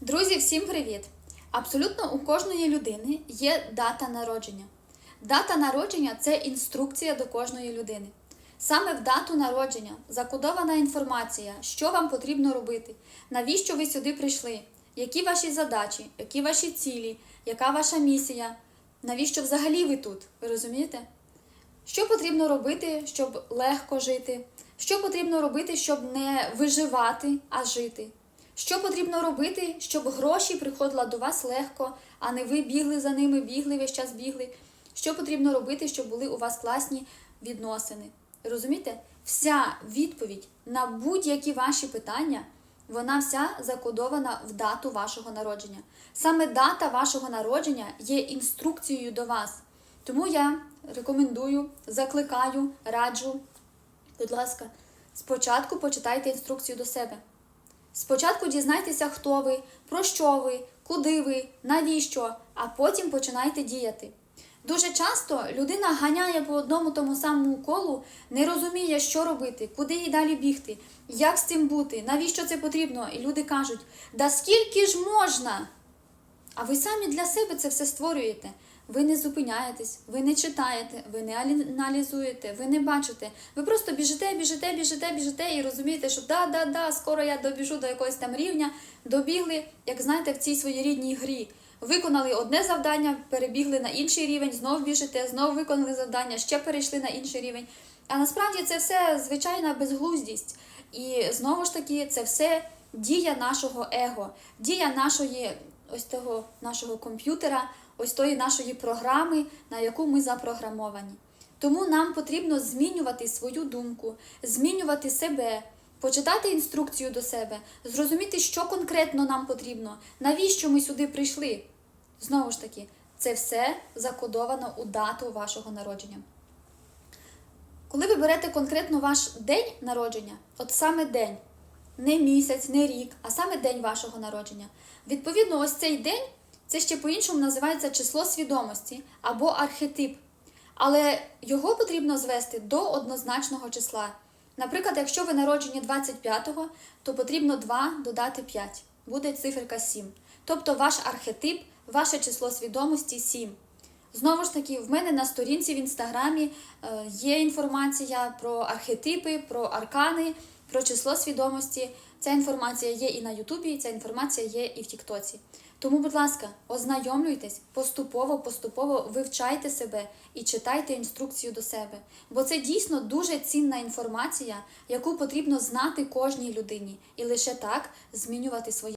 Друзі, всім привіт! Абсолютно у кожної людини є дата народження. Дата народження це інструкція до кожної людини. Саме в дату народження закодована інформація, що вам потрібно робити, навіщо ви сюди прийшли, які ваші задачі, які ваші цілі, яка ваша місія, навіщо взагалі ви тут? Ви розумієте? Що потрібно робити, щоб легко жити? Що потрібно робити, щоб не виживати, а жити? Що потрібно робити, щоб гроші приходили до вас легко, а не ви бігли за ними, бігли весь час бігли? Що потрібно робити, щоб були у вас класні відносини? Розумієте? Вся відповідь на будь-які ваші питання, вона вся закодована в дату вашого народження. Саме дата вашого народження є інструкцією до вас. Тому я рекомендую, закликаю, раджу, будь ласка, спочатку почитайте інструкцію до себе. Спочатку дізнайтеся, хто ви, про що ви, куди ви, навіщо, а потім починайте діяти. Дуже часто людина ганяє по одному тому самому колу, не розуміє, що робити, куди їй далі бігти, як з цим бути, навіщо це потрібно. І люди кажуть: да скільки ж можна? А ви самі для себе це все створюєте. Ви не зупиняєтесь, ви не читаєте, ви не аналізуєте, ви не бачите. Ви просто біжите, біжите, біжите, біжите і розумієте, що да, да, да, скоро я добіжу до якогось там рівня, добігли, як знаєте, в цій своєрідній грі. Виконали одне завдання, перебігли на інший рівень, знов біжите, знов виконали завдання, ще перейшли на інший рівень. А насправді це все звичайна безглуздість. І знову ж таки, це все дія нашого его, дія нашої ось того нашого комп'ютера, ось тої нашої програми, на яку ми запрограмовані. Тому нам потрібно змінювати свою думку, змінювати себе, почитати інструкцію до себе, зрозуміти, що конкретно нам потрібно, навіщо ми сюди прийшли. Знову ж таки, це все закодовано у дату вашого народження. Коли ви берете конкретно ваш день народження, от саме день, не місяць, не рік, а саме день вашого народження. Відповідно, ось цей день це ще по-іншому називається число свідомості або архетип. Але його потрібно звести до однозначного числа. Наприклад, якщо ви народжені 25-го, то потрібно 2 додати 5, буде циферка 7. Тобто ваш архетип, ваше число свідомості 7. Знову ж таки, в мене на сторінці в інстаграмі е, є інформація про архетипи, про аркани, про число свідомості. Ця інформація є і на Ютубі, ця інформація є і в Тіктоці. Тому, будь ласка, ознайомлюйтесь поступово, поступово вивчайте себе і читайте інструкцію до себе. Бо це дійсно дуже цінна інформація, яку потрібно знати кожній людині, і лише так змінювати своє.